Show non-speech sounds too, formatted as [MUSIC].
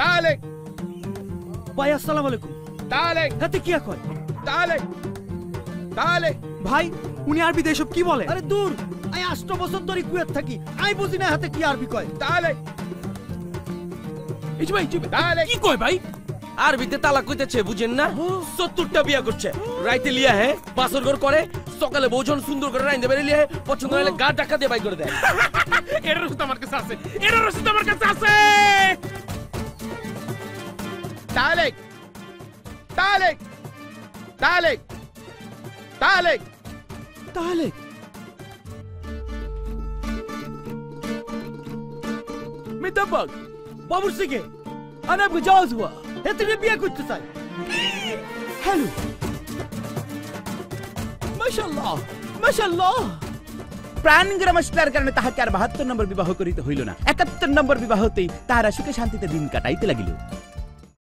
তাহলে। ভাই আসসালামু আলাইকুম। তাহলে। হাতে কি কয়? তাহলে। তাহলে। ভাই উনি আরবিতে এসব কি বলে? আরে দূর আই আষ্ট বছর ধরে কুয়েত থাকি আই বুঝি না হাতে কি আরবি কয়। তাহলে। এই ভাই তাহলে। কি কয় ভাই? আরবিতে তালাক কইতেছে বুঝেন না? সত্তরটা বিয়া করছে। রাইতে লিয়া হ্যাঁ বাসর ঘর করে সকালে ভোজন সুন্দর করে রাইন্দে বেরিয়ে লিয়া পছন্দ হলে গা টাকা দিয়ে বাই করে দেয়। [LAUGHS] এর রসিদ আমার কাছে আছে এর রসিদ আমার কাছে আছে। তাহলে তাহলে তাহলে তাহলে তাহলে মিতাবাগ বাবুর সিগে আরে আপনি জাওয়াজ হুয়া হেতে নিয়ে বিয়ে করতে চাই। হ্যালো। মাশাআল্লাহ মাশাআল্লাহ। প্রাণ গ্রামস্টার কারণে তাহাকে আর বাহাত্তর নম্বর বিবাহ করিতে হইল না। একাত্তর নম্বর বিবাহতেই তাহারা সুখে শান্তিতে দিন কাটাইতে লাগিল।